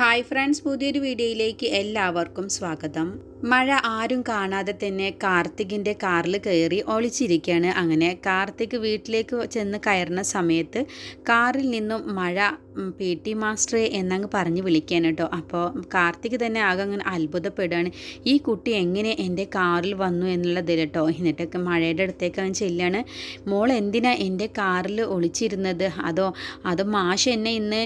Hi friends പുതിയൊരു വീഡിയോയിലേക്ക് എല്ലാവർക്കും സ്വാഗതം. മഴ ആരും കാണാതെ തന്നെ കാർത്തികിന്റെ കാറിൽ കയറി ഒളിച്ചിരിക്കുകയാണ്. അങ്ങനെ കാർത്തിക് വീട്ടിലേക്ക് ചെന്ന് കയറുന്ന സമയത്ത് കാറിൽ നിന്നും മഴ പി ടി മാസ്റ്ററെ എന്നങ്ങ് പറഞ്ഞ് വിളിക്കാൻ കേട്ടോ. അപ്പോൾ കാർത്തിക് തന്നെ ആകെ അങ്ങനെ അത്ഭുതപ്പെടുകയാണ്. ഈ കുട്ടി എങ്ങനെ എന്റെ കാറിൽ വന്നു എന്നുള്ളത് കേട്ടോ. എന്നിട്ടൊക്കെ മഴയുടെ അടുത്തേക്ക് അങ്ങ് ചെല്ലാണ് മോൾ എന്തിനാ എന്റെ കാറിൽ ഒളിച്ചിരുന്നത്? അതോ അതോ മാഷ് എന്നെ ഇന്ന്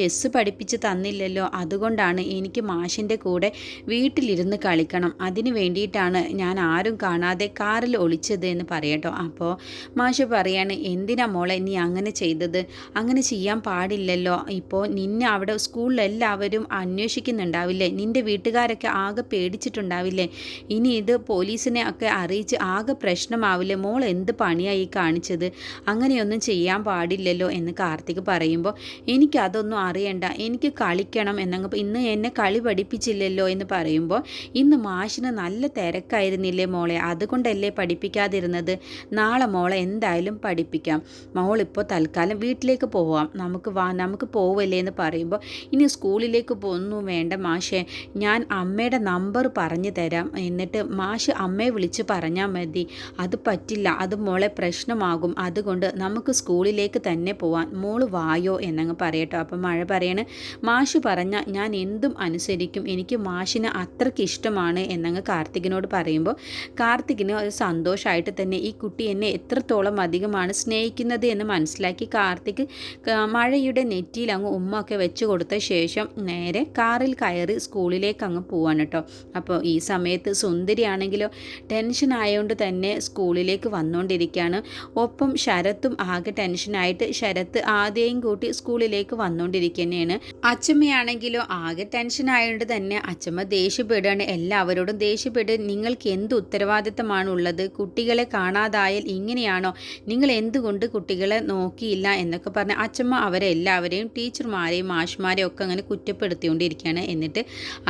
ചെസ്സ് പഠിപ്പിച്ച് തന്നില്ലല്ലോ? അതുകൊണ്ടാണ് എനിക്ക് മാഷിന്റെ കൂടെ വീട്ടിലിരുന്ന് കളിക്കണം. അതിന് വേണ്ടിയിട്ടാണ് ഞാൻ ആരും കാണാതെ കാറിൽ ഒളിച്ചത് എന്ന് പറയട്ടോ. അപ്പോൾ മാഷ് പറയാണ് എന്തിനാ മോളെ നീ അങ്ങനെ ചെയ്തത്? അങ്ങനെ ചെയ്യാൻ പാടില്ലല്ലോ. ഇപ്പോൾ നിന്നെ അവിടെ സ്കൂളിൽ എല്ലാവരും അന്വേഷിക്കുന്നുണ്ടാവില്ലേ? നിന്റെ വീട്ടുകാരൊക്കെ ആകെ പേടിച്ചിട്ടുണ്ടാവില്ലേ? ഇനി ഇത് പോലീസിനെ ഒക്കെ അറിയിച്ച് ആകെ പ്രശ്നമാവില്ലേ? മോൾ എന്ത് പണിയായി കാണിച്ചത്? അങ്ങനെയൊന്നും ചെയ്യാൻ പാടില്ലല്ലോ എന്ന് കാർത്തിക് പറയുമ്പോൾ എനിക്കതൊന്നും അറിയണ്ട. എനിക്ക് കളിക്കണം. എന്നങ്ങ് ഇന്ന് എന്നെ കളി പഠിപ്പിച്ചില്ലല്ലോ എന്ന് പറയുമ്പോൾ ഇന്ന് മാഷിന് നല്ല തിരക്കായിരുന്നില്ലേ മോളെ? അതുകൊണ്ടല്ലേ പഠിപ്പിക്കാതിരുന്നത്? നാളെ മോളെ എന്തായാലും പഠിപ്പിക്കാം. മോളിപ്പോൾ തൽക്കാലം വീട്ടിലേക്ക് പോവാം. നമുക്ക് വാ നമുക്ക് പോവല്ലേ എന്ന് പറയുമ്പോൾ ഇനി സ്കൂളിലേക്ക് ഒന്നും വേണ്ട മാഷെ. ഞാൻ അമ്മയുടെ നമ്പർ പറഞ്ഞു തരാം. എന്നിട്ട് മാഷ് അമ്മയെ വിളിച്ച് പറഞ്ഞാൽ മതി. അത് പറ്റില്ല. അത് മോളെ പ്രശ്നമാകും. അതുകൊണ്ട് നമുക്ക് സ്കൂളിലേക്ക് തന്നെ പോവാൻ മോൾ വായോ എന്നങ്ങ് പറയട്ടോ. അപ്പം മഴ പറയണ്. മാഷ് പറഞ്ഞാൽ ഞാൻ എന്തും അനുസരിക്കും എനിക്ക് മാഷിനെ അത്രയ്ക്ക് ഇഷ്ടമാണ് എന്നങ്ങ് കാർത്തികിനോട് പറയുമ്പോൾ കാർത്തികിന് ഒരു സന്തോഷമായിട്ട് തന്നെ ഈ കുട്ടി എന്നെ എത്രത്തോളം അധികമാണ് സ്നേഹിക്കുന്നത് എന്ന് മനസ്സിലാക്കി കാർത്തിക് മഴയുടെ നെറ്റിയിൽ അങ്ങ് ഉമ്മ ഒക്കെ വെച്ച് കൊടുത്ത ശേഷം നേരെ കാറിൽ കയറി സ്കൂളിലേക്ക് അങ്ങ് പോവാണ് കേട്ടോ. അപ്പോൾ ഈ സമയത്ത് സുന്ദരിയാണെങ്കിലോ ടെൻഷൻ ആയതുകൊണ്ട് തന്നെ സ്കൂളിലേക്ക് വന്നുകൊണ്ടിരിക്കുകയാണ് ഒപ്പം ശരത്തും ആകെ ടെൻഷനായിട്ട് ശരത്ത് ആദ്യം കൂട്ടി സ്കൂളിലേക്ക് വന്നുകൊണ്ടിരിക്കുന്നതാണ് അച്ചമ്മയാണെങ്കിലോ ആകെ ടെൻഷൻ ആയതുകൊണ്ട് തന്നെ അച്ഛമ്മ ദേഷ്യപ്പെടുകയാണ്. എല്ലാവരോടും ദേഷ്യപ്പെട്ട് നിങ്ങൾക്ക് എന്ത് ഉത്തരവാദിത്തമാണ് ഉള്ളത് കുട്ടികളെ കാണാതായാൽ ഇങ്ങനെയാണോ? നിങ്ങൾ എന്തുകൊണ്ട് കുട്ടികളെ നോക്കിയില്ല എന്നൊക്കെ പറഞ്ഞ് അച്ഛമ്മ അവരെ എല്ലാവരെയും ടീച്ചർമാരെയും മാഷ്മാരെയും ഒക്കെ അങ്ങനെ കുറ്റപ്പെടുത്തിക്കൊണ്ടിരിക്കുകയാണ്. എന്നിട്ട്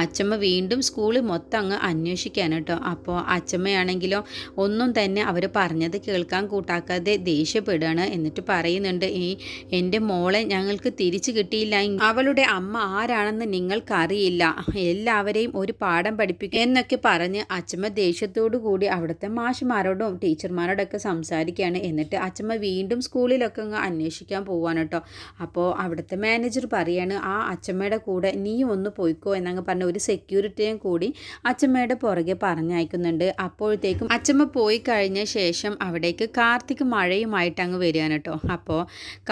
അച്ഛമ്മ വീണ്ടും സ്കൂളിൽ മൊത്തം അങ്ങ് അന്വേഷിക്കാൻ കേട്ടോ. അപ്പോൾ അച്ഛമ്മയാണെങ്കിലോ ഒന്നും തന്നെ അവർ പറഞ്ഞത് കേൾക്കാൻ കൂട്ടാക്കാതെ ദേഷ്യപ്പെടുകയാണ്. എന്നിട്ട് പറയുന്നുണ്ട് ഈ എന്റെ മോളെ ഞങ്ങൾക്ക് തിരിച്ചു കിട്ടിയില്ല. അവളുടെ അമ്മ ആരാണെന്ന് നിങ്ങൾക്കറിയില്ല. എല്ലാവരെയും ഒരു പാഠം പഠിപ്പിക്കും എന്നൊക്കെ പറഞ്ഞ് അച്ഛമ്മ ദേഷ്യത്തോടു കൂടി അവിടുത്തെ മാഷുമാരോടും ടീച്ചർമാരോടൊക്കെ സംസാരിക്കുകയാണ്. എന്നിട്ട് അച്ഛമ്മ വീണ്ടും സ്കൂളിലൊക്കെ അങ്ങ് അന്വേഷിക്കാൻ പോവാണ് കേട്ടോ. അപ്പോൾ അവിടുത്തെ മാനേജർ പറയാണ് ആ അച്ഛമ്മയുടെ കൂടെ നീ ഒന്ന് പോയിക്കോ എന്നങ്ങ് പറഞ്ഞ ഒരു സെക്യൂരിറ്റിയും കൂടി അച്ഛമ്മയുടെ പുറകെ പറഞ്ഞയക്കുന്നുണ്ട്. അപ്പോഴത്തേക്കും അച്ഛമ്മ പോയി കഴിഞ്ഞ ശേഷം അവിടേക്ക് കാർത്തിക് മഴയുമായിട്ട് അങ്ങ് വരികയാണ് കേട്ടോ. അപ്പോൾ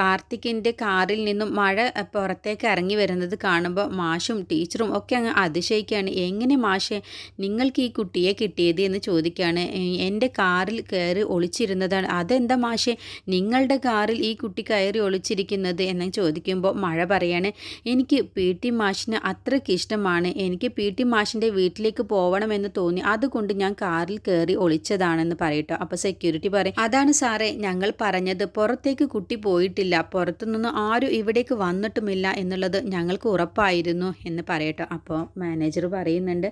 കാർത്തിക്കിന്റെ കാറിൽ നിന്നും മഴ പുറത്തേക്ക് ഇറങ്ങി വരുന്നത് കാണുമ്പോൾ മാഷും ടീച്ചറും ഒക്കെ അങ്ങ് അതിശയിക്കുകയാണ്. എങ്ങനെ മാഷെ നിങ്ങൾക്ക് ഈ കുട്ടിയെ കിട്ടിയത് എന്ന് ചോദിക്കുകയാണ്. എന്റെ കാറിൽ കയറി ഒളിച്ചിരുന്നതാണ്. അതെന്താ മാഷെ നിങ്ങളുടെ കാറിൽ ഈ കുട്ടി കയറി ഒളിച്ചിരിക്കുന്നത് എന്ന് ചോദിക്കുമ്പോൾ മഴ പറയാണ്. എനിക്ക് പി ടി മാഷിന് അത്രയ്ക്ക് ഇഷ്ടമാണ്. എനിക്ക് പി ടി മാഷിന്റെ വീട്ടിലേക്ക് പോകണമെന്ന് തോന്നി. അതുകൊണ്ട് ഞാൻ കാറിൽ കയറി ഒളിച്ചതാണെന്ന് പറയട്ടോ. അപ്പോൾ സെക്യൂരിറ്റി പറയും അതാണ് സാറേ ഞങ്ങൾ പറഞ്ഞത് പുറത്തേക്ക് കുട്ടി പോയിട്ടില്ല. പുറത്തുനിന്ന് ആരും ഇവിടേക്ക് വന്നിട്ടുമില്ല എന്നുള്ളത് ഞങ്ങൾക്ക് ഉറപ്പായിരുന്നു എന്ന് പറയട്ടെ. അപ്പോൾ മാനേജർ പറയുന്നുണ്ട്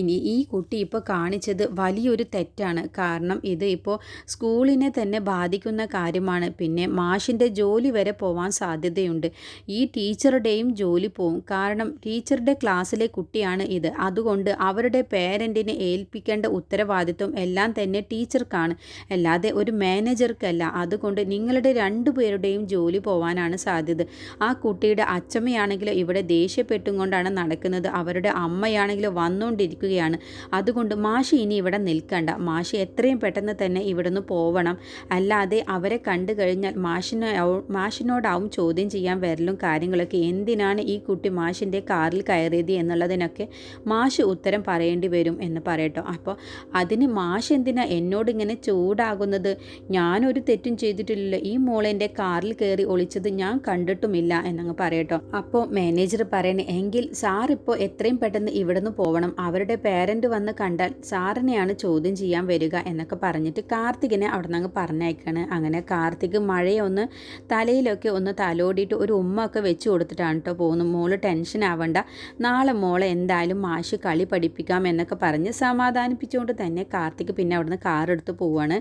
ഇനി ഈ കുട്ടി ഇപ്പോൾ കാണിച്ചത് വലിയൊരു തെറ്റാണ്. കാരണം ഇത് ഇപ്പോൾ സ്കൂളിനെ തന്നെ ബാധിക്കുന്ന കാര്യമാണ്. പിന്നെ മാഷിന്റെ ജോലി വരെ പോവാൻ സാധ്യതയുണ്ട്. ഈ ടീച്ചറുടെയും ജോലി പോവും. കാരണം ടീച്ചറുടെ ക്ലാസ്സിലെ കുട്ടിയാണ് ഇത്. അതുകൊണ്ട് അവരുടെ പേരന്റിനെ ഏൽപ്പിക്കേണ്ട ഉത്തരവാദിത്വം എല്ലാം തന്നെ ടീച്ചർക്കാണ്. അല്ലാതെ ഒരു മാനേജർക്കല്ല. അതുകൊണ്ട് നിങ്ങളുടെ രണ്ടു പേരുടെയും ജോലി പോവാനാണ് സാധ്യത. ആ കുട്ടിയുടെ അച്ഛമ്മയാണെങ്കിലും ഇവിടെ ദേഷ്യപ്പെട്ടും കൊണ്ടാണ് നടക്കുന്നത്. അവരുടെ അമ്മയാണെങ്കിൽ വന്നുകൊണ്ടിരിക്കുകയാണ്. അതുകൊണ്ട് മാഷി ഇനി ഇവിടെ നിൽക്കണ്ട. മാഷി എത്രയും പെട്ടെന്ന് തന്നെ ഇവിടുന്ന് പോവണം. അല്ലാതെ അവരെ കണ്ടു കഴിഞ്ഞാൽ മാഷിനോ മാഷിനോടാവും ചോദ്യം ചെയ്യാൻ വരലും കാര്യങ്ങളൊക്കെ. എന്തിനാണ് ഈ കുട്ടി മാഷിന്റെ കാറിൽ കയറിയത് എന്നുള്ളതിനൊക്കെ മാഷ് ഉത്തരം പറയേണ്ടി വരും എന്ന് പറയട്ടോ. അപ്പോൾ അതിന് മാഷ് എന്തിനാ എന്നോട് ഇങ്ങനെ ചൂടാകുന്നത്? ഞാനൊരു തെറ്റും ചെയ്തിട്ടില്ലല്ലോ. ഈ മോളെന്റെ കാറിൽ കയറി ഒളിച്ചത് ഞാൻ കണ്ടിട്ടുമില്ല എന്നങ്ങ് പറയട്ടോ. അപ്പോൾ മാനേജർ പറയണേ എങ്കിൽ സാർ ഇപ്പോൾ എത്രയും പെട്ടെന്ന് ഇവിടുന്ന് പോകണം അവരുടെ പേരന്റ് വന്ന് കണ്ടാൽ സാറിനെയാണ് ചോദ്യം ചെയ്യാൻ വരിക എന്നൊക്കെ പറഞ്ഞിട്ട് കാർത്തികിനെ അവിടെ നിന്ന് പറഞ്ഞയക്കാണ്. അങ്ങനെ കാർത്തിക് മഴയൊന്ന് തലയിലൊക്കെ ഒന്ന് തലോടിയിട്ട് ഒരു ഉമ്മ ഒക്കെ വെച്ച് കൊടുത്തിട്ടാണ് കേട്ടോ പോകുന്നത്. മോൾ ടെൻഷൻ ആവണ്ട. നാളെ മോളെ എന്തായാലും മാഷ് കളി പഠിപ്പിക്കാം എന്നൊക്കെ പറഞ്ഞ് സമാധാനിപ്പിച്ചുകൊണ്ട് തന്നെ കാർത്തിക് പിന്നെ അവിടുന്ന് കാർ എടുത്ത് പോവാണ്.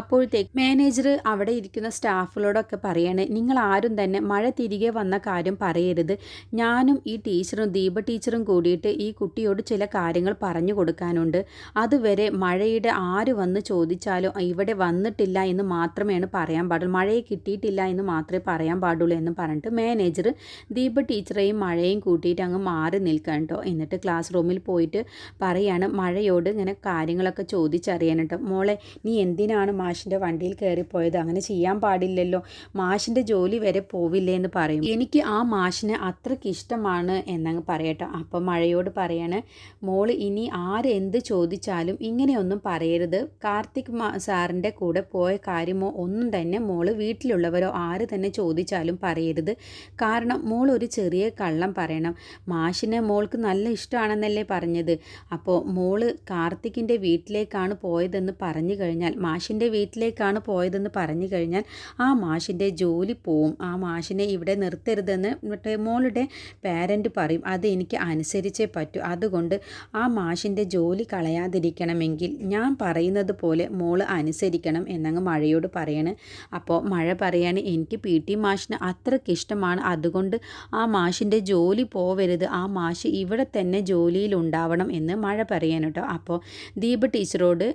അപ്പോഴത്തേക്ക് മാനേജർ അവിടെ ഇരിക്കുന്ന സ്റ്റാഫുകളോടൊക്കെ പറയാണ് നിങ്ങൾ ആരും തന്നെ മഴ തിരികെ വന്ന കാര്യം പറയരുത്. ഞാനും ഈ ടീച്ചറും ദീപ ടീച്ചറും കൂടിയിട്ട് ഈ കുട്ടിയോട് ചില കാര്യങ്ങൾ പറഞ്ഞു കൊടുക്കാനുണ്ട്. അതുവരെ മഴയുടെ ആര് വന്ന് ചോദിച്ചാലും ഇവിടെ വന്നിട്ടില്ല എന്ന് മാത്രമേ പറയാൻ പാടുള്ളൂ. മഴയെ കിട്ടിയിട്ടില്ല എന്ന് മാത്രമേ പറയാൻ പാടുള്ളൂ എന്ന് പറഞ്ഞിട്ട് മാനേജർ ദീപ ടീച്ചറെയും മഴയും കൂട്ടിയിട്ട് അങ്ങ് മാറി നിൽക്കാൻ കേട്ടോ എന്നിട്ട് ക്ലാസ് റൂമിൽ പോയിട്ട് പറയാണ് മഴയോട് ഇങ്ങനെ കാര്യങ്ങളൊക്കെ ചോദിച്ചറിയാൻ കേട്ടോ മോളെ നീ എന്തിനാണ് മാഷിന്റെ വണ്ടിയിൽ കയറിപ്പോയത്? അങ്ങനെ ചെയ്യാൻ പാടില്ലല്ലോ. മാഷിന്റെ ജോലി വരെ പോവില്ലേ എന്ന് പറയും. എനിക്ക് ആ മാഷിനെ അത്രയ്ക്ക് ഇഷ്ടമാണ് എന്നങ്ങ് പറയട്ടോ. അപ്പം മഴയോട് പറയാണ് മോൾ ഇനി ആരെന്ത് ചോദിച്ചാലും ഇങ്ങനെയൊന്നും പറയരുത്. കാർത്തിക് സാറിന്റെ കൂടെ പോയ കാര്യമോ ഒന്നും തന്നെ മോൾ വീട്ടിലുള്ളവരോ ആര് തന്നെ ചോദിച്ചാലും പറയരുത്. കാരണം മോൾ ഒരു ചെറിയ കള്ളം പറയണം. മാഷിനെ മോൾക്ക് നല്ല ഇഷ്ടമാണെന്നല്ലേ പറഞ്ഞത്. അപ്പോൾ മോൾ കാർത്തിക്കിന്റെ വീട്ടിലേക്കാണ് പോയതെന്ന് പറഞ്ഞു കഴിഞ്ഞാൽ മാഷിന്റെ വീട്ടിലേക്കാണ് പോയതെന്ന് പറഞ്ഞു കഴിഞ്ഞാൽ ആ മാഷിന്റെ ജോലി പോവും. ആ മാഷിനെ ഇവിടെ നിർത്തരുതെന്ന് മോളുടെ പാരന്റ് പറയും അത് എനിക്ക് അനുസരിച്ചേ പറ്റൂ. അതുകൊണ്ട് ആ മാഷിന്റെ ജോലി കളയാതിരിക്കണമെങ്കിൽ ഞാൻ പറയുന്നത് പോലെ മോൾ അനുസരിക്കണം എന്നങ്ങ് മഴയോട് പറയണ്. അപ്പോൾ മഴ പറയാണ് എനിക്ക് പി ടി മാഷിന് അത്രയ്ക്ക് ഇഷ്ടമാണ്. അതുകൊണ്ട് ആ മാഷിന്റെ ജോലി പോവരുത്. ആ മാഷ് ഇവിടെ തന്നെ ജോലിയിൽ ഉണ്ടാവണം എന്ന് മഴ പറയാൻ കേട്ടോ. അപ്പോൾ ദീപ ടീച്ചറോട്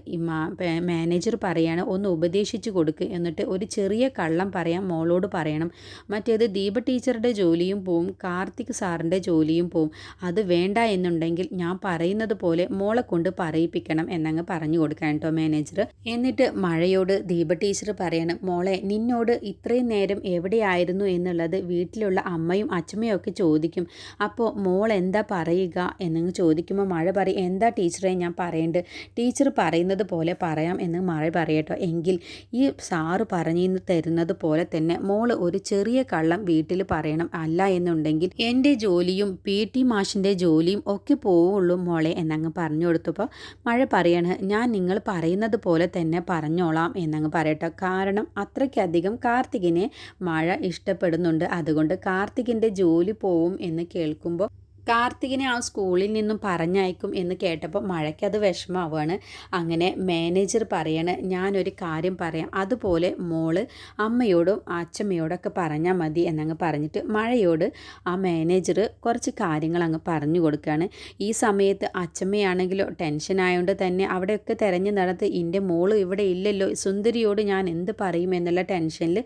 മാനേജർ പറയാണ് ഒന്ന് ഉപദേശിച്ചു കൊടുക്ക് എന്നിട്ട് ഒരു ചെറിയ കള്ളം പറയാൻ മോളോട് പറയണം. മറ്റേത് ദീപ ടീച്ചറുടെ ജോലിയും പോവും. കാർത്തിക് സാറിന്റെ ജോലിയും പോവും. അത് വേണ്ട എന്നുണ്ടെങ്കിൽ ഞാൻ പറയുന്നത് പോലെ മോളെ കൊണ്ട് പറയിപ്പിക്കണം എന്നങ്ങ് പറഞ്ഞു കൊടുക്കാൻ കേട്ടോ മാനേജർ എന്നിട്ട് മഴയോട് ദീപ ടീച്ചർ പറയണം മോളെ നിന്നോട് ഇത്രയും നേരം എവിടെയായിരുന്നു എന്നുള്ളത് വീട്ടിലുള്ള അമ്മയും അച്ഛമ്മയും ഒക്കെ ചോദിക്കും. അപ്പോൾ മോൾ എന്താ പറയുക? എന്നങ്ങ് ചോദിക്കുമ്പോൾ മഴ പറയും എന്താ ടീച്ചറെ ഞാൻ പറയേണ്ടത്? ടീച്ചർ പറയുന്നത് പോലെ പറയാം എന്ന് മഴ പറയട്ടോ എങ്കിൽ ഈ സാറ് പറഞ്ഞു തരുന്നത് പോലെ തന്നെ മോൾ ഒരു ചെറിയ കള്ളം വീട്ടിൽ പറയണം അല്ല എന്നുണ്ടെങ്കിൽ എന്റെ ജോലിയും പി ടി മാഷിന്റെ ജോലിയും ഒക്കെ പോവുള്ളൂ മോളെ എന്നങ്ങ് പറഞ്ഞു കൊടുത്തപ്പോൾ മഴ പറയാണ് ഞാൻ നിങ്ങൾ പറയുന്നത് പോലെ തന്നെ പറഞ്ഞോളാം എന്നങ്ങ് പറയട്ടെ. കാരണം അത്രയ്ക്കധികം കാർത്തികിനെ മഴ ഇഷ്ടപ്പെടുന്നുണ്ട്. അതുകൊണ്ട് കാർത്തികിന്റെ ജോലി പോവും എന്ന് കേൾക്കുമ്പോൾ കാർത്തികിനെ ആ സ്കൂളിൽ നിന്നും പറഞ്ഞയക്കും എന്ന് കേട്ടപ്പോൾ മഴയ്ക്കത് വിഷമാവുകയാണ് അങ്ങനെ മാനേജർ പറയണ ഞാനൊരു കാര്യം പറയാം. അതുപോലെ മോൾ അമ്മയോടും അച്ഛമ്മയോടൊക്കെ പറഞ്ഞാൽ മതി എന്നങ്ങ് പറഞ്ഞിട്ട് മഴയോട് ആ മാനേജർ കുറച്ച് കാര്യങ്ങൾ അങ്ങ് പറഞ്ഞു കൊടുക്കുകയാണ്. ഈ സമയത്ത് അച്ഛമ്മയാണെങ്കിലോ ടെൻഷനായതുകൊണ്ട് തന്നെ അവിടെയൊക്കെ തിരഞ്ഞു നടത്ത് എന്റെ മോൾ ഇവിടെ ഇല്ലല്ലോ സുന്ദരിയോട് ഞാൻ എന്ത് പറയും എന്നുള്ള ടെൻഷനിൽ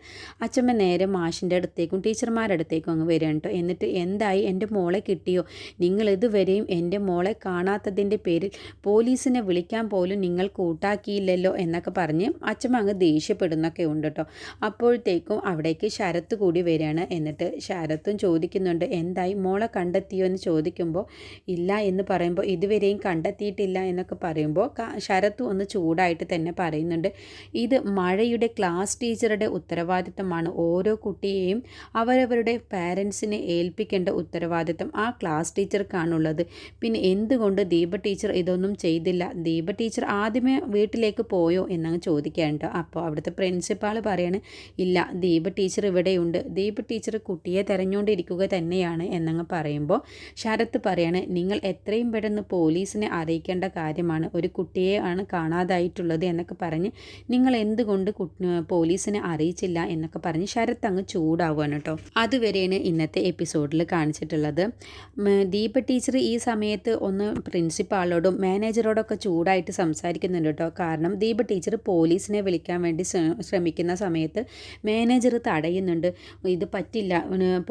അച്ഛമ്മ നേരെ മാഷിന്റെ അടുത്തേക്കും ടീച്ചർമാരുടെ അടുത്തേക്കും അങ്ങ് വരികയാണ് കേട്ടോ എന്നിട്ട് എന്തായി? എന്റെ മോളെ കിട്ടിയോ? നിങ്ങൾ ഇതുവരെയും എന്റെ മോളെ കാണാത്തതിന്റെ പേരിൽ പോലീസിനെ വിളിക്കാൻ പോലും നിങ്ങൾ കൂട്ടാക്കിയില്ലല്ലോ എന്നൊക്കെ പറഞ്ഞ് അച്ഛമ്മ അങ്ങ് ദേഷ്യപ്പെടുന്നൊക്കെ ഉണ്ട് കേട്ടോ. അപ്പോഴത്തേക്കും അവിടേക്ക് ശരത്ത് കൂടി വരികയാണ്. എന്നിട്ട് ശരത്തും ചോദിക്കുന്നുണ്ട് എന്തായി? മോളെ കണ്ടെത്തിയോ? എന്ന് ചോദിക്കുമ്പോൾ ഇല്ല എന്ന് പറയുമ്പോൾ ഇതുവരെയും കണ്ടെത്തിയിട്ടില്ല എന്നൊക്കെ പറയുമ്പോൾ ശരത്ത് ഒന്ന് ചൂടായിട്ട് തന്നെ പറയുന്നുണ്ട് ഇത് മഴയുടെ ക്ലാസ് ടീച്ചറുടെ ഉത്തരവാദിത്തമാണ്. ഓരോ കുട്ടിയെയും അവരവരുടെ പാരൻസിനെ ഏൽപ്പിക്കേണ്ട ഉത്തരവാദിത്തം. ആ ക്ലാസ് ക്ലാസ് ടീച്ചർക്കാണുള്ളത് പിന്നെ എന്തുകൊണ്ട് ദീപ ടീച്ചർ ഇതൊന്നും ചെയ്തില്ല? ദീപ ടീച്ചർ ആദ്യമേ വീട്ടിലേക്ക് പോയോ എന്നങ്ങ് ചോദിക്കാനുണ്ട് അപ്പോൾ അവിടുത്തെ പ്രിൻസിപ്പാൾ പറയാണ് ഇല്ല ദീപ ടീച്ചർ ഇവിടെയുണ്ട്. ദീപ ടീച്ചർ കുട്ടിയെ തെരഞ്ഞുകൊണ്ടിരിക്കുക തന്നെയാണ് എന്നങ്ങ് പറയുമ്പോൾ ശരത്ത് പറയാണ് നിങ്ങൾ എത്രയും പെട്ടെന്ന് പോലീസിനെ അറിയിക്കേണ്ട കാര്യമാണ്. ഒരു കുട്ടിയെ ആണ് കാണാതായിട്ടുള്ളത് എന്നൊക്കെ പറഞ്ഞ് നിങ്ങൾ എന്തുകൊണ്ട് പോലീസിനെ അറിയിച്ചില്ല എന്നൊക്കെ പറഞ്ഞ് ശരത്ത് അങ്ങ് ചൂടാവുകയാണ് കേട്ടോ അതുവരെയാണ് ഇന്നത്തെ എപ്പിസോഡിൽ കാണിച്ചിട്ടുള്ളത്. ദീപ ടീച്ചർ ഈ സമയത്ത് ഒന്ന് പ്രിൻസിപ്പാളോടും മാനേജറോടൊക്കെ ചൂടായിട്ട് സംസാരിക്കുന്നുണ്ട് കേട്ടോ. കാരണം ദീപ ടീച്ചർ പോലീസിനെ വിളിക്കാൻ വേണ്ടി ശ്രമിക്കുന്ന സമയത്ത് മാനേജർ തടയുന്നുണ്ട്. ഇത് പറ്റില്ല.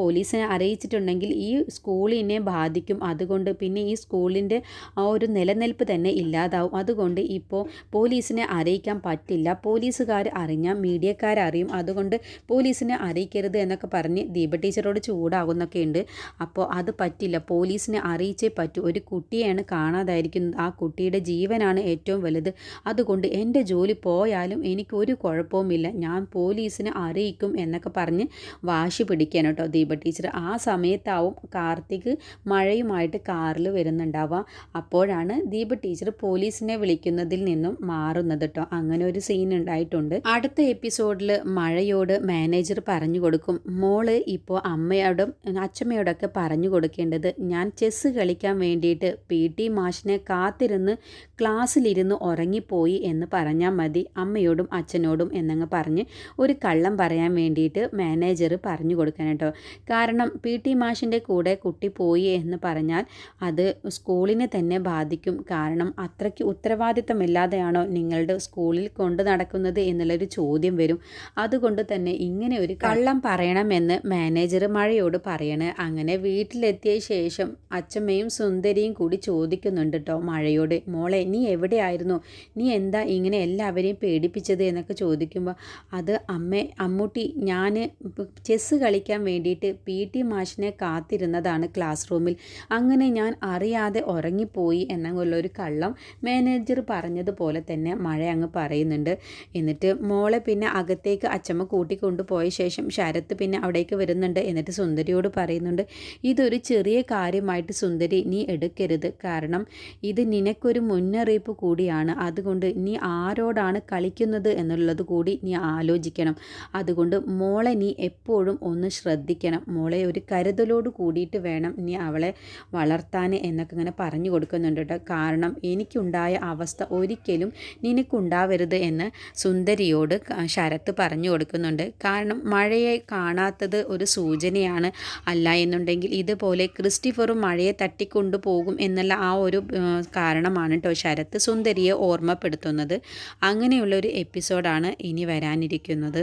പോലീസിനെ അറിയിച്ചിട്ടുണ്ടെങ്കിൽ ഈ സ്കൂളിനെ ബാധിക്കും. അതുകൊണ്ട് പിന്നെ ഈ സ്കൂളിന്റെ ആ ഒരു നിലനിൽപ്പ് തന്നെ ഇല്ലാതാവും. അതുകൊണ്ട് ഇപ്പോൾ പോലീസിനെ അറിയിക്കാൻ പറ്റില്ല. പോലീസുകാർ അറിഞ്ഞാൽ മീഡിയക്കാരറിയും. അതുകൊണ്ട് പോലീസിനെ അറിയിക്കരുത് എന്നൊക്കെ പറഞ്ഞ് ദീപ ടീച്ചറോട് ചൂടാകുന്നൊക്കെ ഉണ്ട് അപ്പോൾ അത് പറ്റില്ല. പോലീസിനെ അറിയിച്ചേ പറ്റൂ. ഒരു കുട്ടിയെയാണ് കാണാതായിരിക്കുന്നത്. ആ കുട്ടിയുടെ ജീവനാണ് ഏറ്റവും വലുത്. അതുകൊണ്ട് എന്റെ ജോലി പോയാലും എനിക്ക് ഒരു കുഴപ്പവുമില്ല. ഞാൻ പോലീസിനെ അറിയിക്കും എന്നൊക്കെ പറഞ്ഞ് വാശി പിടിക്കാൻ കേട്ടോ ദീപ ടീച്ചർ. ആ സമയത്താവും കാർത്തിക് മഴയുമായിട്ട് കാറിൽ വരുന്നുണ്ടാവുക. അപ്പോഴാണ് ദീപ ടീച്ചർ പോലീസിനെ വിളിക്കുന്നതിൽ നിന്നും മാറുന്നത് കേട്ടോ. അങ്ങനെ ഒരു സീൻ ഉണ്ടായിട്ടുണ്ട്. അടുത്ത എപ്പിസോഡിൽ മഴയോട് മാനേജർ പറഞ്ഞു കൊടുക്കും. മോൾ ഇപ്പോൾ അമ്മയോടും അച്ഛമ്മയോടൊക്കെ പറഞ്ഞു കൊടുക്കേണ്ടത് ഞാൻ ചെസ്സ് കളിക്കാൻ വേണ്ടിയിട്ട് പി ടി മാഷിനെ കാത്തിരുന്ന് ക്ലാസ്സിലിരുന്ന് ഉറങ്ങിപ്പോയി എന്ന് പറഞ്ഞാൽ മതി. അമ്മയോടും അച്ഛനോടും എന്നങ്ങ് പറഞ്ഞ് ഒരു കള്ളം പറയാൻ വേണ്ടിയിട്ട് മാനേജർ പറഞ്ഞു കൊടുക്കാൻ കേട്ടോ. കാരണം പി ടി മാഷിന്റെ കൂടെ കുട്ടി പോയി എന്ന് പറഞ്ഞാൽ അത് സ്കൂളിനെ തന്നെ ബാധിക്കും. കാരണം അത്രയ്ക്ക് ഉത്തരവാദിത്തമില്ലാതെയാണോ നിങ്ങളുടെ സ്കൂളിൽ കൊണ്ടു നടക്കുന്നത് എന്നുള്ളൊരു ചോദ്യം വരും. അതുകൊണ്ട് തന്നെ ഇങ്ങനെ ഒരു കള്ളം പറയണമെന്ന് മാനേജർ മഴയോട് പറയണേ. അങ്ങനെ വീട്ടിലെത്തിയ ശേഷം അച്ഛമ്മയും സുന്ദരിയും കൂടി ചോദിക്കുന്നുണ്ട് കേട്ടോ മഴയോട്. മോളെ നീ എവിടെയായിരുന്നു? നീ എന്താ ഇങ്ങനെ എല്ലാവരെയും പേടിപ്പിച്ചത്? എന്നൊക്കെ ചോദിക്കുമ്പോൾ അത് അമ്മ അമ്മൂട്ടി ഞാൻ ചെസ്സ് കളിക്കാൻ വേണ്ടിയിട്ട് പി ടി മാഷിനെ കാത്തിരുന്നതാണ് ക്ലാസ് റൂമിൽ. അങ്ങനെ ഞാൻ അറിയാതെ ഉറങ്ങിപ്പോയി എന്നുള്ളൊരു കള്ളം മാനേജർ പറഞ്ഞതുപോലെ തന്നെ മഴ അങ്ങ് പറയുന്നുണ്ട്. എന്നിട്ട് മോളെ പിന്നെ അകത്തേക്ക് അച്ചമ്മ കൂട്ടിക്കൊണ്ടുപോയ ശേഷം ശരത്ത് പിന്നെ അവിടേക്ക് വരുന്നുണ്ട്. എന്നിട്ട് സുന്ദരിയോട് പറയുന്നുണ്ട് ഇതൊരു ചെറിയ കാര്യമായിട്ട് സുന്ദരി നീ എടുക്കരുത്. കാരണം ഇത് നിനക്കൊരു മുന്നറിയിപ്പ് കൂടിയാണ്. അതുകൊണ്ട് നീ ആരോടാണ് കളിക്കുന്നത് എന്നുള്ളത് കൂടി നീ ആലോചിക്കണം. അതുകൊണ്ട് മോളെ നീ എപ്പോഴും ഒന്ന് ശ്രദ്ധിക്കണം. മോളെ ഒരു കരുതലോട് കൂടിയിട്ട് വേണം നീ അവളെ വളർത്താൻ എന്നൊക്കെ ഇങ്ങനെ പറഞ്ഞു കൊടുക്കുന്നുണ്ട് കേട്ടോ. കാരണം എനിക്കുണ്ടായ അവസ്ഥ ഒരിക്കലും നിനക്കുണ്ടാവരുത് എന്ന് സുന്ദരിയോട് ശരത്ത് പറഞ്ഞു കൊടുക്കുന്നുണ്ട്. കാരണം മഴയെ കാണാത്തത് ഒരു സൂചനയാണ് അല്ല എന്നുണ്ടെങ്കിൽ ഇതുപോലെ ക്രിസ്റ്റിഫറും മഴയെ തട്ടിക്കൊണ്ടു പോകും എന്നുള്ള ആ ഒരു കാരണമാണ് കേട്ടോ ശരത്ത് സുന്ദരിയെ ഓർമ്മപ്പെടുത്തുന്നത്. അങ്ങനെയുള്ളൊരു എപ്പിസോഡാണ് ഇനി വരാനിരിക്കുന്നത്.